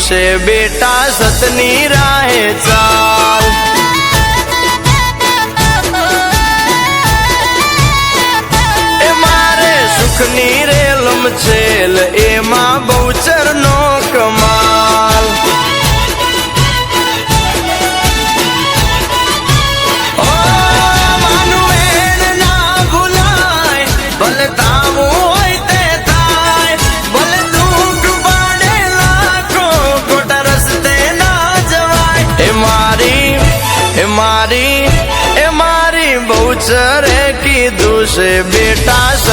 દિવસે બેટા સતની રાહે ચાલ. એ મારે સુખની રેલમ છેલ એમાં બહુચર નો કમાલ.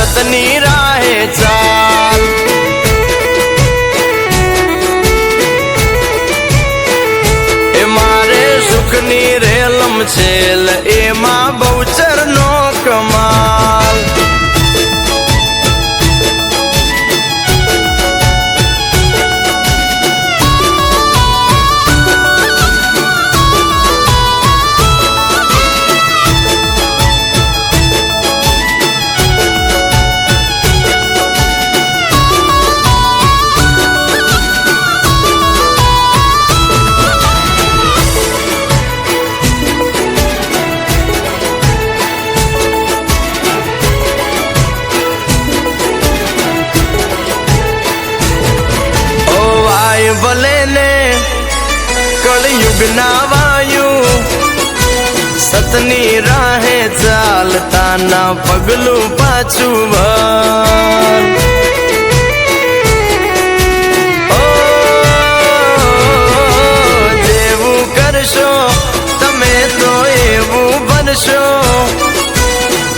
मदनी राहे जा યુગના વાયુ સતની રાહે ચાલતા ના પગલું પાછું ભર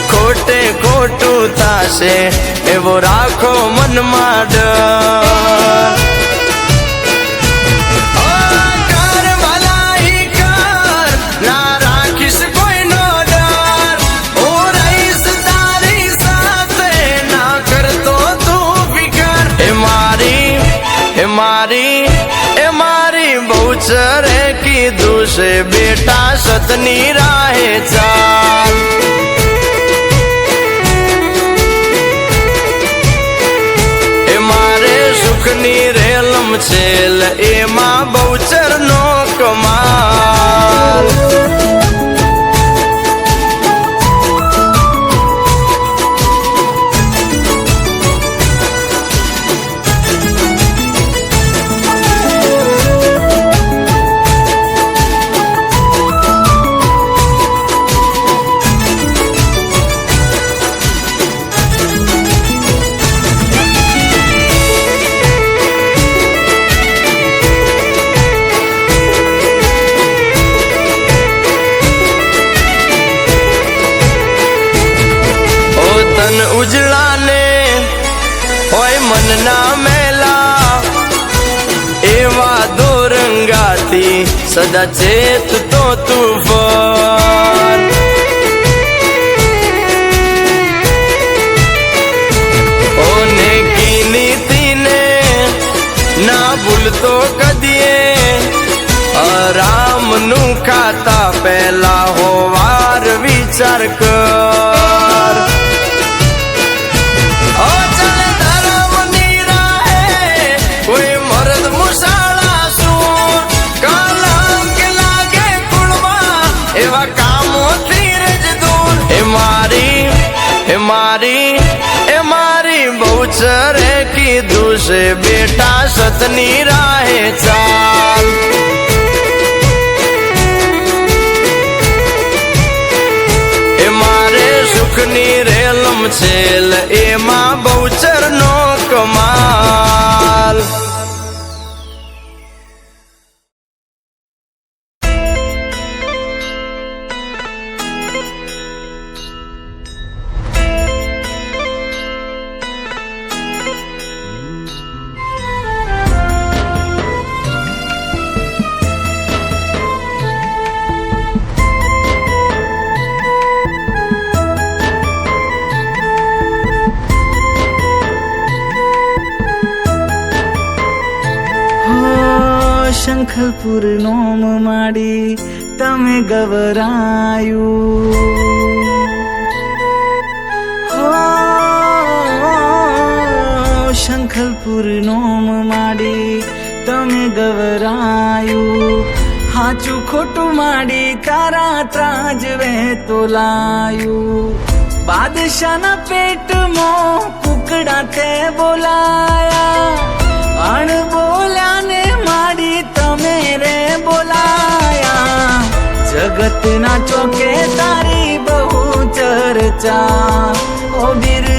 ખોટે ખોટું થશે એવો રાખો મનમાં ડર પડશે બેટા સતની રાહે ચાલ એ મારે સુખની રેલમ છેલ એમાં બહુચરનો મનના મેલા, એવા દોરંગાથી સદા ચેત તો તુફાન. ઓને કીની તીને ના ભૂલતો કદીએ રામનું ખાતા પહેલા હોવાર વિચાર કર. મારી, એ મારી બહુચરે કીધું છે, બેટા સતની રાહે ચાલ. એ મારે સુખની રેલમ છેલ એમાં બહુચર નો કમાલ. શંખલપુર નોમ માડી તમે ગવરાયું. શંખલપુર નોમ માડી તમે ગવરાયું. હાચું ખોટું માડી તારા ત્રાજવે તો લાયું. બાદશાના પેટમાં કુકડા તે બોલાયા. અણ જગતના ચોકે તારી બહુ ચર્ચા. ઓ બિરદાળી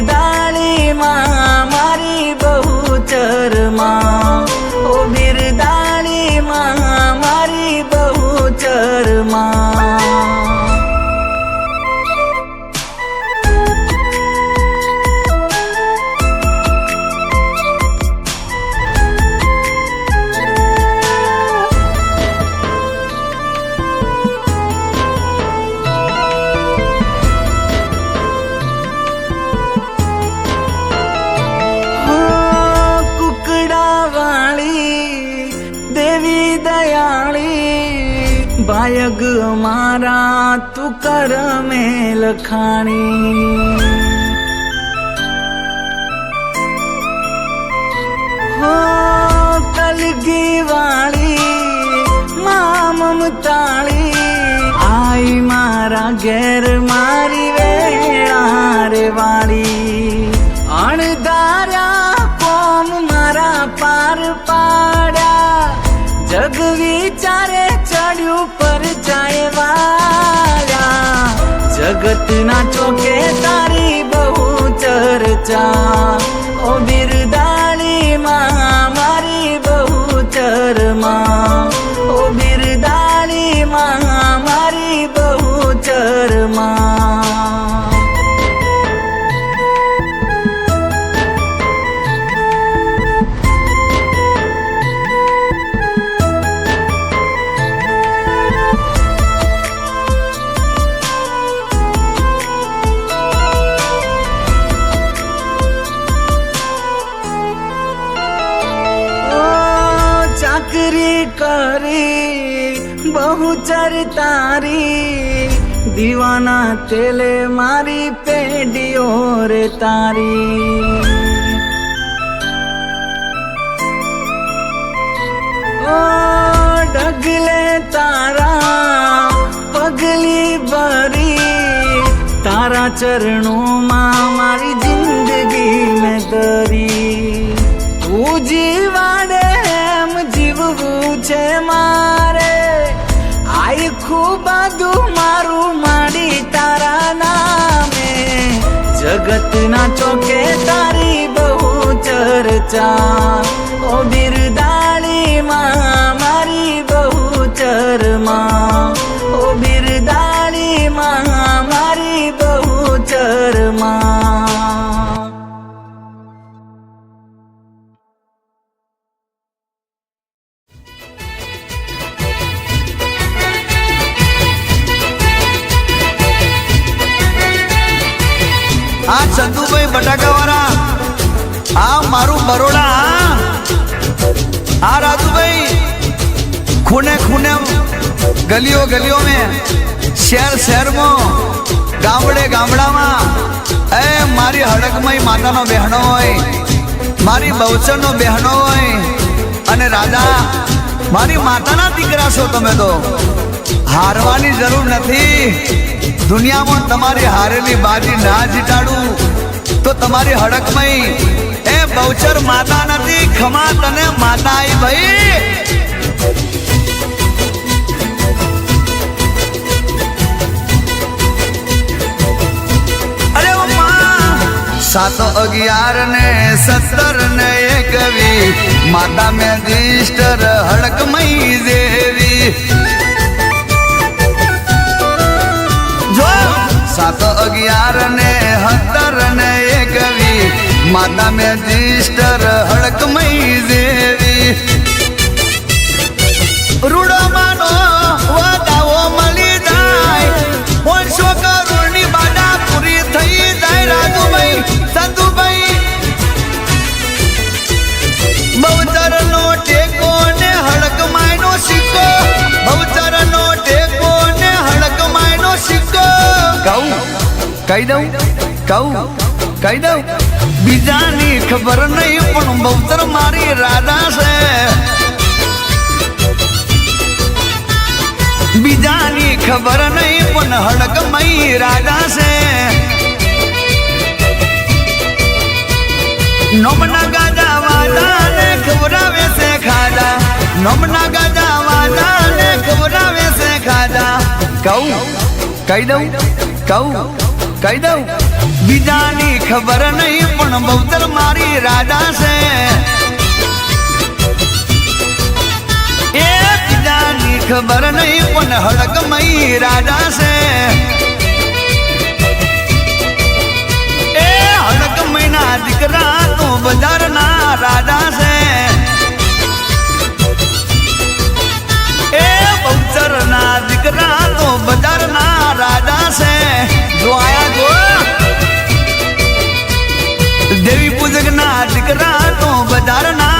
બાયગ અમારા તું કર મે લખાણી હો કલગી વાળી મા મમતાળી આઈ મારા ઘેર મારી વેળા રે વાળી. અણધાર્યા જગતના ચોકે કરી બહુ ચર તારી. દીવાના તેલે મારી પેઢીઓ રે તારી. ડગલે તારા પગલી ભરી. તારા ચરણોમાં મારી જગતના ચોકે તારી બહુ ચર્ચા ઓ બિરદાળી મારું બરોડા આ રાજુભાઈ. ખૂને ખૂને ગલીઓ ગલીઓ મેં, શહેર શહેરમાં, ગામડે ગામડામાં. એ, મારી હડકમય માતાનો બહેનો હોય, મારી બહુચરનો બહેનો હોય, અને રાજા, મારી માતાના દીકરા છો તમે તો. હારવાની જરૂર નથી. દુનિયામાં તમારી હારેલી બાજી ના જીતાડું. તો તમારી હડકમય એ બહુચર માતા નથી, ખમા તને માતા આઈ ભાઈ સાત અગિયાર ને સત્તર ને એકવી માતા મેં દિષ્ટર હડકમય દેવી જો, સાત અગિયાર ને માતા મેં દિષ્ટર હડકમય દેવી રૂડોમાંનો વધાવો મળી જાય. પાંચસો કરુણની બાધા પૂરી થઈ જાય. રાજુભાઈ સંતુભાઈ બહુચર નો ટેકો ને હડકમાયનો સિક્કો. બહુચરનો ટેકો ને હડકમાયનો સિક્કો. કહું, કહી દઉં, કહું, કહી દઉં. બીજાની ખબર નહીં, પણ બહુતર મારી રાધા છે. બીજાની ખબર નહીં, પણ હડકમય રાજા છે. નમના ગાજા વાદા ને ખવડાવે છે ખાજા. નમના ગાજા વાદા ને ખવડાવે છે ખાજા. કહું, કહી દઉં, કહું. કહી દઉં, બીજાની ખબર નહીં, પણ બહુતર મારી રાજા છે. એ બીજાની ખબર નહીં, પણ હડકમય રાજા છે. એ હડકમયના દીકરા તો બજારના રાજા છે. એ બહુચરના દીકરા તો બજારના રાજા છે. જો આયા જો. દેવી પૂજકના દીકરા તો બજારના